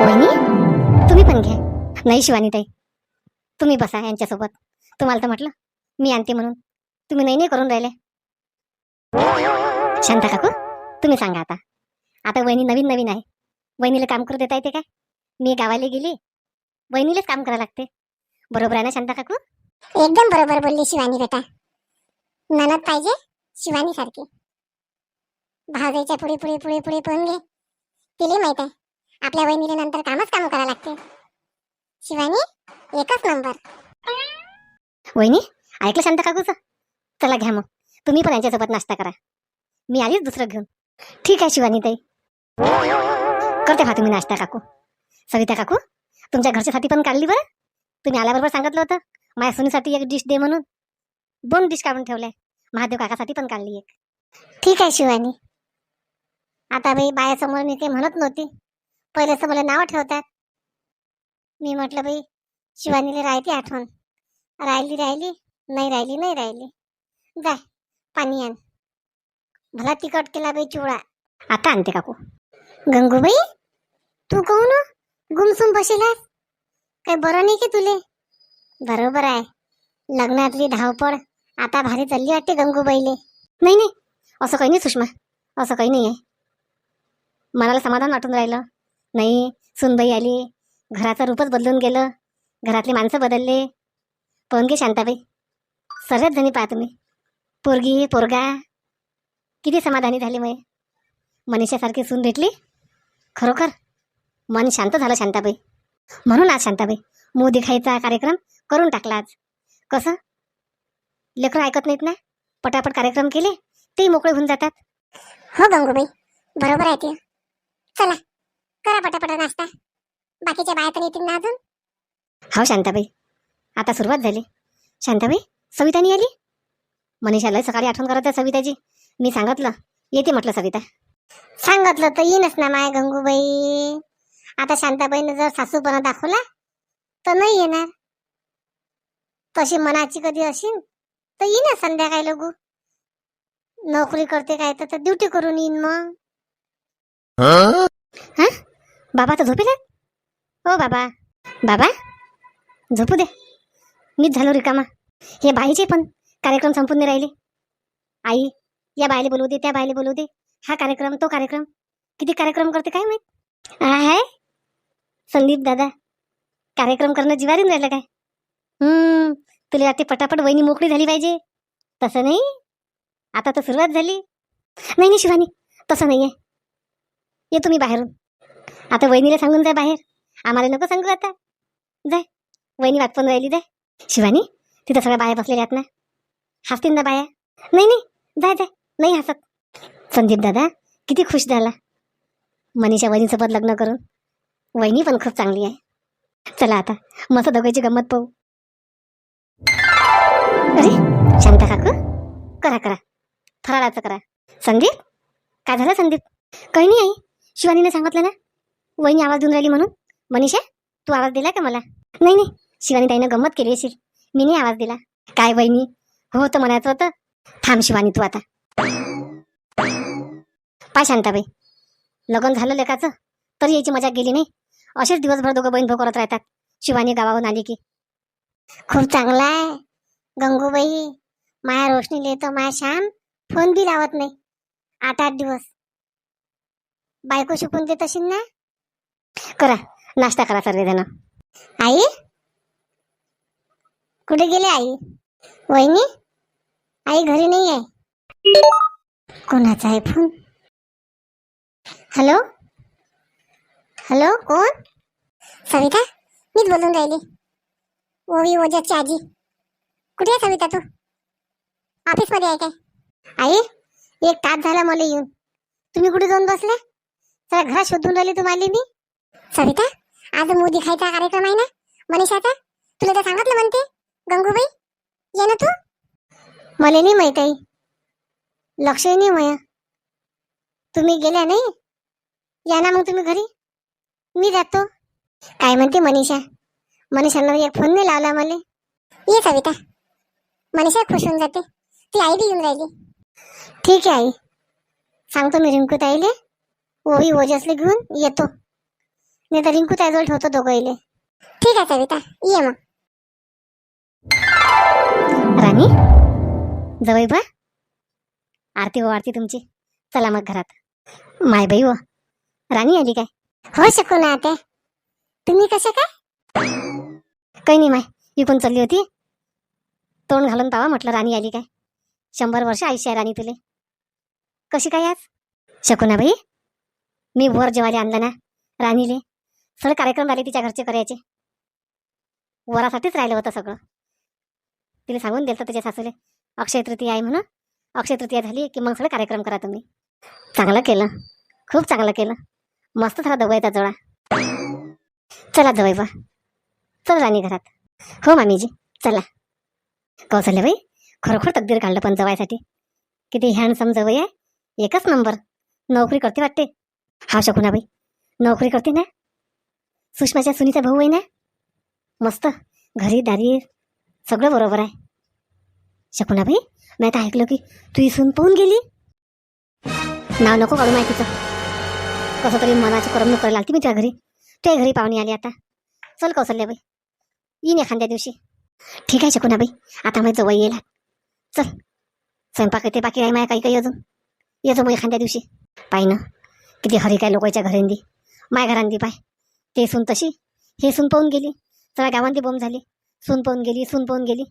वहिनी तुम्ही पण घ्या. नाही शिवानी ताई तुम्ही बसा यांच्यासोबत. तुम्हाला तर म्हटलं मी आणते म्हणून. तुम्ही नाही नाही करून राहिले. शांता काकू तुम्ही सांगा आता. आता वहिनी नवीन नवीन आहे. वहिनीला काम करू देता येते काय? मी गावाला गेली वहिनीलाच काम करावं लागते. बरोबर आहे ना शांता काकू? एकदम बरोबर बोलली शिवानी बेटा. ननद पाहिजे शिवानी सारखी भावजाईच्या पुढे पुढे पुढे पुढे पळून घे. तिला माहीत आहे. आपल्या वहिनीला नंतर कामच काम करावं लागते शिवानी एकच नंबर. वहिनी ऐकलं शांता काकूचं? चला घ्या मग. तुम्ही पण यांच्यासोबत नाश्ता करा. मी आलीच दुसरं घेऊन. ठीक आहे शिवानी ताई. करते पहा तुम्ही नाश्ता काकू. सविता काकू तुमच्या घरच्यासाठी पण काढली बरं? तुम्ही आल्याबरोबर सांगितलं होतं माझ्या सुनीसाठी एक डिश दे म्हणून. दोन डिश काढून ठेवल्या. महादेव काकासाठी पण काढली एक. ठीक आहे शिवानी. आता बाई बायासमोर मी काही म्हणत नव्हती. पहिलेच मला नावं ठेवतात. मी म्हटलं बाई शिवानीला राहते आठवण. राहिली राहिली. नाही राहिली नाही राहिली. जाय पाणी आण. भला तिखट केला बाई चिवडा. आता आणते काकू. गंगूबाई तू कहू ना गुमसुम बसेलास? काय बरं नाही की तुले? बरोबर आहे. लग्नातली धावपळ. आता भारी चालली वाटते गंगूबाईले. नाही नाही. असं काही नाही सुषमा. असं काही नाही आहे मनाला समाधान वाटून राहिलं. नाही सुनबाई आली. घराचं रूपच बदलून गेलं. घरातली माणसं बदलले. पण की शांताबाई. सर्वच जणी पाहा तुम्ही. पोरगी पोरगा. किती समाधानी झाली मये. मनीषासारखी सून भेटली? खरोखर? मन शांत झालं शांताबाई. म्हणून आज शांताबाई मूग दिखायचा कार्यक्रम करून टाकला आज. कसं? लेकरं ऐकत नाहीत ना? पटापट कार्यक्रम केले ते मोकळे होऊन जातात. हो गंगूबाई बरोबर आहे ते. चला. करा पटापट नाश्ता. बाकीच्या बाया तर येतील ना अजून. हो शांताबाई. आता सुरुवात झाली. शांताबाई सवितानी आली? मनीषाला सकाळी आठवण करत आहे सविताची मी सांगितलं येते म्हटलं सविता. सांगितलं तर येईनच ना माय गंगूबाई. आता शांताबाईनं जर सासूपणा दाखवला तर नाही येणार. तशी मनाची कधी असेल तर येईन संध्याकाळी लगू. नोकरी करते काय तर ड्युटी करून येईन मग. बाबा तर झोपेल? हो बाबा. बाबा झोपू दे. मीच झालो रिकामा. हे बाईचे पण कार्यक्रम संपून नाही राहिले. आई या बायले बोलवू दे त्या बायले बोलवू दे. हा कार्यक्रम तो कार्यक्रम. किती कार्यक्रम करते काय माहीत? आहे संदीप दादा कार्यक्रम करणं जिवारीन राहिलं काय? हम्म तुला वाटते पटापट वहिनी मोकळी झाली पाहिजे? तसं नाही. आता तर सुरुवात झाली. नाही नाही शिवानी तसं नाही आहे ये तुम्ही बाहेरून. आता वहिनीला सांगून जाय बाहेर. आम्हाला नको सांगू आता. जाय. वहिनी वाटपून राहिली जाय. शिवानी तिथं सगळ्या बाया बसलेल्या आहेत ना. हसतील ना बाया? नाही नाही. जाय जाय. नाही हसत. संदीप दादा किती खुश झाला. मनीषा वहिनीसोबत लग्न करून. वहिनी पण खूप चांगली आहे. चला आता मस्त दोघांची गंमत पाहू. अरे शांता काकू. करा करा. फराळाचं करा. संदीप? काय झालं संदीप? काही नाही आई. शिवानीने सांगितलं ना वहिनी आवाज देऊन राहिली म्हणून? मनीषा तू आवाज दिला का मला? नाही नाही. शिवानी ताईनं गंमत केली असेल. मी नाही आवाज दिला. काय वहिनी? हो तर म्हणायचं होतं. थांब शिवानी तू आता. पाय शांताबाई. लग्न झालं लेकाचं तरी यायची मजा गेली नाही. असेच दिवसभर दोघं बहीण भाऊ करत राहतात. शिवानी गावाहून आली की. खूप चांगला आहे गंगूबाई. माया रोशनीले तर माया श्याम. फोन बी लावत नाही. आठ आठ दिवस. बायको शिकून देत असेल ना? करा नाश्ता करा सर्वजण. आई? कुठे गेले आई? वहिनी? आई घरी नाही आहे. कोणाचा आहे फोन? हॅलो? हॅलो कोण? सविता मीच बोलून राहिली. ओवी ओजाची आजी. कुठे आहे सविता तू? ऑफिसमध्ये आहे काय? आई एक तास झाला मला येऊन. तुम्ही कुठे जाऊन बसले? सगळ्या घरात शोधून राहिले तुम्हाला मी. सविता आज मोदी खायचा कार्यक्रम आहे ना? मनीषाचा? तुला तर सांगितलं म्हणते. गंगूबाई ये ना तू. मला नाही माहीत आई. लक्षही नाही माया. तुम्ही गेल्या नाही? या ना मग तुम्ही घरी. मी जातो. काय म्हणते मनीषा? मनीषानं एक फोन नाही लावला मला. ये सविता. मनीषा खुश होऊन जाते. ती आई बी येऊन राहिली. ठीक आहे आई. सांगतो मी रिंकू ताईले ओवी ओजसले घेऊन येतो. नाही तर रिंकू त्याजवळ ठेवतो दोघं ठीक आहे सविता. ये मग. राणी जवळ बा. आरती हो आरती तुमची. चला मग घरात. माय बाई हो. राणी आली काय? हो शकू ना आता तुम्ही कसे काय? काही नाही माय इकून चालली होती. तोंड घालून पावा म्हटलं राणी आली काय? शंभर वर्ष आयुष्य आहे राणी तुले. कशी काय आज? शकुना बाई मी वर जेवायला आणलं ना राणीले. सगळे कार्यक्रम झाले तिच्या घरचे करायचे. वरासाठीच राहिलं होतं सगळं. तिने सांगून दिलं तिच्या सासूले अक्षय तृतीया आहे म्हणून. अक्षय तृतीया झाली की मग सगळे कार्यक्रम करा तुम्ही. चांगलं केलं. खूप चांगलं केलं. मस्त झाला दवाईचा जोडा. चला जवळ बा चल राणी घरात. हो मामीजी चला. कौशल्याबाई खरोखर तकदीर काढलं पण जवायसाठी. किती हँडसम जवळ आहे. एकच नंबर. नोकरी करते वाटते. हा शकुनाबाई नोकरी करते ना? सुषमाच्या सुनीचा भाऊ आहे ना? मस्त घरी दारी सगळं बरोबर आहे. शकुनाबाई मी आता ऐकलं की तू इसून पाहून गेली? नाव नको काढू माहितीचं. कसं तरी मनाची करमणूक करायला लागते मी तुझ्या घरी. तुझ्या घरी पाहुणे आली आता. चल कौशल्याबाई येईन एखाद्या दिवशी. ठीक आहे शकुनाबाई आता माझं जवळ येईल. चल. स्वयंपाक येते बाकी आहे माया काही काही अजून. येतो मग एखाद्या दिवशी. पाय ना किती हरी काय लोकांच्या घरांदी. माय घरांदी पाय. ते सून तशी. हे सून पाहून गेली. सगळ्या गावांती बोंब झाली. सून पाहून गेली सून पाहून गेली.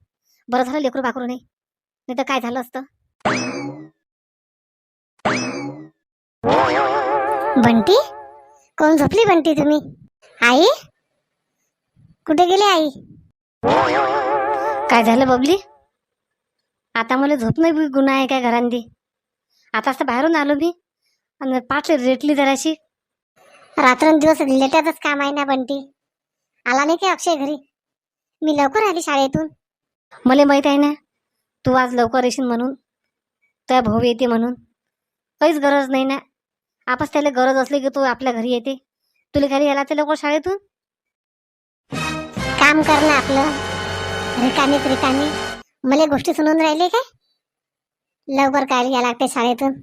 बरं झालं लेकरू बाकरू नाही. नाही तर काय झालं असतं? बंटी? कोण झोपली बंटी तुम्ही? आई? कुठे गेले आई? काय झालं बबली? आता मला झोप नाही बी गुन्हा आहे काय घरांदी आता असं बाहेरून आलो मी. आणि पाठ रेटली जराशी. रात्रंदिवस लेटातच काम आहे ना बंटी. आला नाही काय अक्षय घरी? मी लवकर आली शाळेतून. मला माहीत आहे ना तू आज लवकर येशील म्हणून त्या भाऊ येते म्हणून. काहीच गरज नाही ना. आपस त्याला गरज असली की तू आपल्या घरी येते. तुला घरी यायला ते लवकर शाळेतून. काम कर ना आपलं. रिकामीच रिकामी मला गोष्टी सुनून राहिले काय? लवकर काय या लागते शाळेतून.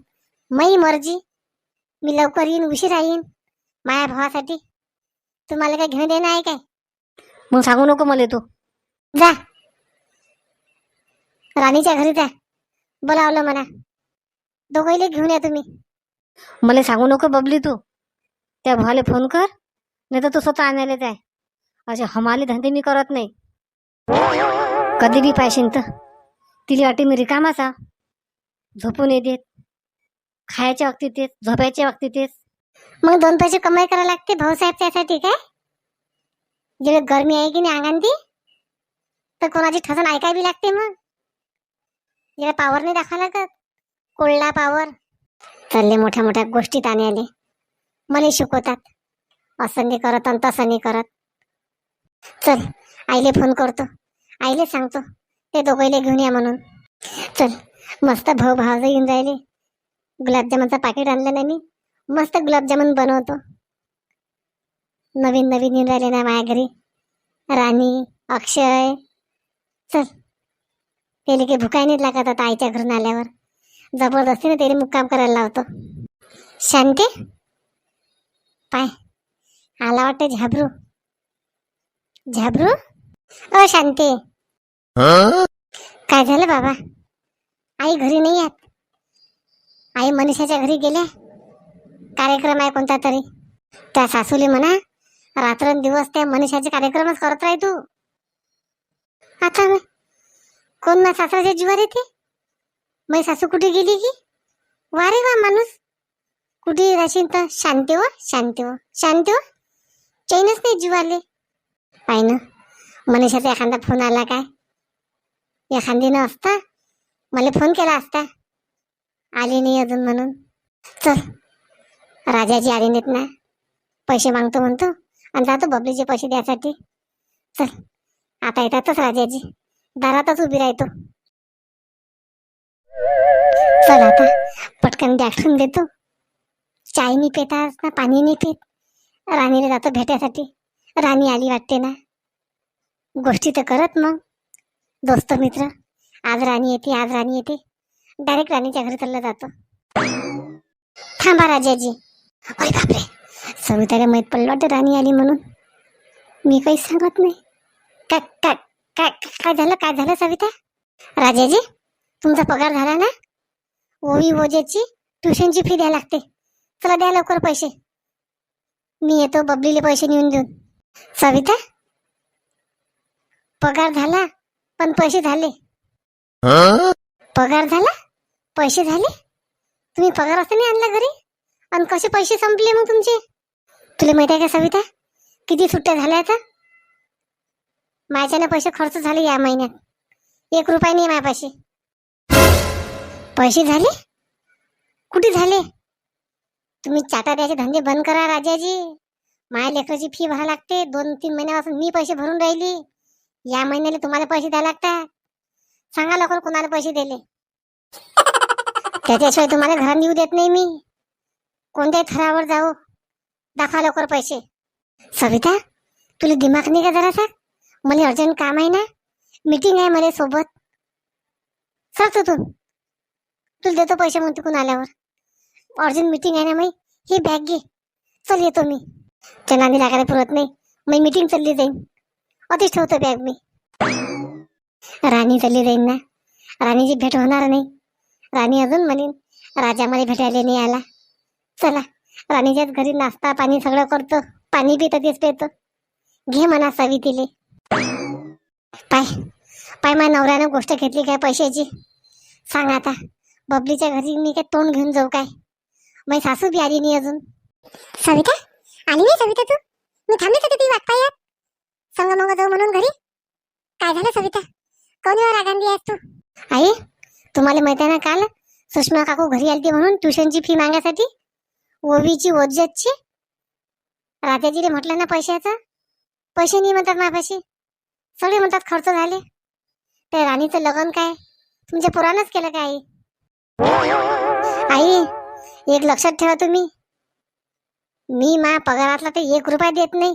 मई मर्जी. मी लवकर येईन उशीर येईन. माया भावासाठी? तुम्हाला काय घेऊन देणं आहे काय? मग सांगू नको मला तू. जा. राणीच्या घरी जा. बोलावलं म्हणा दोघईले घेऊन या तुम्ही. मला सांगू नको बबली तू. त्या भावाला फोन कर नाही तर तू स्वतः आणायला जाय. असे हमाले धंदे मी करत नाही. कधी बी पाहिजे तर. तिला वाटते मी रिकामाच झोपून येते खायच्या वक्ती तेच झोपायच्या वक्ती तेच मग दोन पैसे कमाई करायला लागते भाऊसाहेब त्यासाठी काय? जेव्हा गरमी आहे की नाही अंगांती तर कोणाची ठसन ऐकाय बी लागते मग? जेव्हा पावर नाही दाखवा लागत. कोल्हा पावर चालले मोठ्या मोठ्या गोष्टीत आणि आले. मला शिकवतात. असं नाही करत आणि तसं नाही करत. चल आईले फोन करतो. आईले सांगतो. ते दोघेले घेऊन या म्हणून. चल मस्त भाऊ भाव येऊन राहिले गुलाबजामुनचं पाकिट आणलं नाही मी. मस्त गुलाबजामुन बनवतो. नवीन नवीन येऊन राहिले ना माझ्या घरी. राणी अक्षय चल. त्याला काही भुकाय नाही लागत आता आईच्या घरून आल्यावर. जबरदस्तीने त्याला मुक्काम करायला लावतो. शांती? पाय. आला वाटतं झाबरू. झाबरू? अ शांती. काय झालं बाबा? आई घरी नाही आहेत आई मनीषाच्या घरी गेल्या. कार्यक्रम आहे कोणता तरी. त्या सासूले म्हणा रात्रंदिवस त्या मनीषाचे कार्यक्रमच करत राही तू. आता कोण ना सासऱ्याच्या जीवार येते? मग सासू कुठे गेली की? वारे वा माणूस. कुठे राशील तर शांती व शांती व शांती व चैनच नाही जीवाले. पाय ना मनीषाचा एखादा फोन आला काय? एखादीनं असता? मला फोन केला असता? आली नाही अजून म्हणून. चल. राजाजी आधी देत ना. पैसे मागतो म्हणतो आणि जातो बबलीचे पैसे द्यासाठी चल आता येतातच राजाजी. दारातच उभी राहतो. चल आता पटकन दाखवून देतो. चाय नाही पेतास ना पाणी नाही पेत. राणीला जातो भेटायसाठी. राणी आली वाटते ना. गोष्टी तर करत मग. दोस्त मित्र आज राणी येते आज राणी येते. डायरेक्ट राणीच्या घरी चालला जातो. थांबा राजाजी. अरे बापरे. सविताला माहीत पडलं वाटतं राणी आली म्हणून. मी काहीच सांगत नाही. काय काय काय काय झालं काय झालं सविता? राजाजी तुमचा पगार झाला ना? ओवी ओजेची ट्युशनची फी द्यायला लागते. चला द्या लवकर पैसे. मी येतो बबलीले पैसे नेऊन देऊन. सविता? पगार झाला पण पैसे झाले. पगार झाला पैसे झाले? तुम्ही पगार असं नाही आणला घरी? आणि कसे पैसे संपले मग तुमचे? तुला माहिती आहे का सविता? किती सुट्ट्या झाल्या आता? माझ्यानं पैसे खर्च झाले या महिन्यात. एक रुपया नाही माझ्यापाशी. पैसे झाले? कुठे झाले? तुम्ही चाटा द्यायचे धंदे बंद करा राजाजी. माझ्या लेकराची फी भरा लागते. दोन तीन महिन्यापासून मी पैसे भरून राहिली. या महिन्याला तुम्हाला पैसे द्यायला लागतात. सांगा लवकर कोणाला पैसे दिले. त्याच्याशिवाय तुम्हाला घरात येऊ देत नाही मी. कोणत्याही थरावर जाऊ? दाखवा लवकर पैसे. सविता तुला दिमाग नाही का जरासा? मला अर्जंट काम आहे ना? मीटिंग आहे मला सोबत. सरतो तू तुला देतो पैसे मग तिकून आल्यावर. अर्जंट मीटिंग आहे ना मी ही बॅग घे. चल येतो मी. त्या नांदी लागायला पुरत नाही. मी मीटिंग चालली जाईन. अतिच ठेवतो बॅग मी. राणी चालली जाईन ना? राणीची भेट होणार नाही. राणी अजून म्हणेन राजा मला भेटायला नाही आला. चला राणीच्याच घरी नाश्ता पाणी सगळं करतो. पाणी बी तेच पितो. घे म्हणा सवी तिले पाय पाय माझ्या नवऱ्यानं गोष्ट घेतली काय पैशाची? सांग आता बबलीच्या घरी मी काय तोंड घेऊन जाऊ काय? माझी सासू बी आली नाही अजून. सविता आली नाही सविता तू? मी थांबलीच होते ती वाट पाहत. संग मग जाऊ म्हणून घरी? काय झालं सविता? कोण रागांदी आहेस तू? आई तुम्हाला माहिती आहे ना काल सुषमा काकू घरी आलती म्हणून ट्युशनची फी मागायसाठी ओवीची ओजतची राजाजीने म्हटलं ना पैशाचं? पैसे नाही म्हणतात मापाशी सगळे म्हणतात खर्च झाले. ते राणीचं लग्न काय? तुमच्या पुराणच केलं काय आई? आई एक लक्षात ठेवा तुम्ही. मी मा पगारातला ते एक रुपया देत नाही.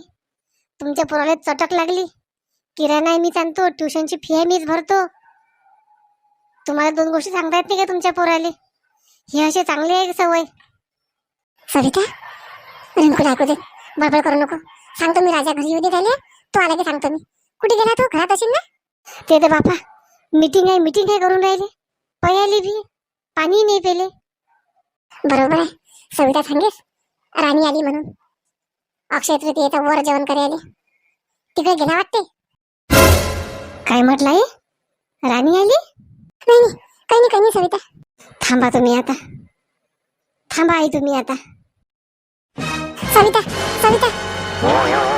तुमच्या पोराला चटक लागली. किराणा मीच आणतो ट्युशनची फी आहे मीच भरतो. तुम्हाला दोन गोष्टी सांगता येत नाही का तुमच्या पोराले? हे असे चांगले आहे सवय. सविता रिंकूला ऐकू दे. बडबड करू नको. सांगतो मी राजा घरी येऊ दे त्याला. तो आला की सांगतो मी. कुठे गेला तो? घरात असेल ना? ते तर बापा मीटिंग आहे मीटिंग आहे करून राहिले. पयाली बी. पाणी नाही पेले. बरोबर आहे. सविता सांगेस? राणी आली म्हणून. अक्षय तृतीयेचा वर जेवण करायला तिकडे गेला वाटते? काय म्हटलं आहे राणी आली? नाही नाही. काही नाही काही नाही सविता. थांबा तुम्ही आता. थांबा आई तुम्ही आता. 錆びた錆びた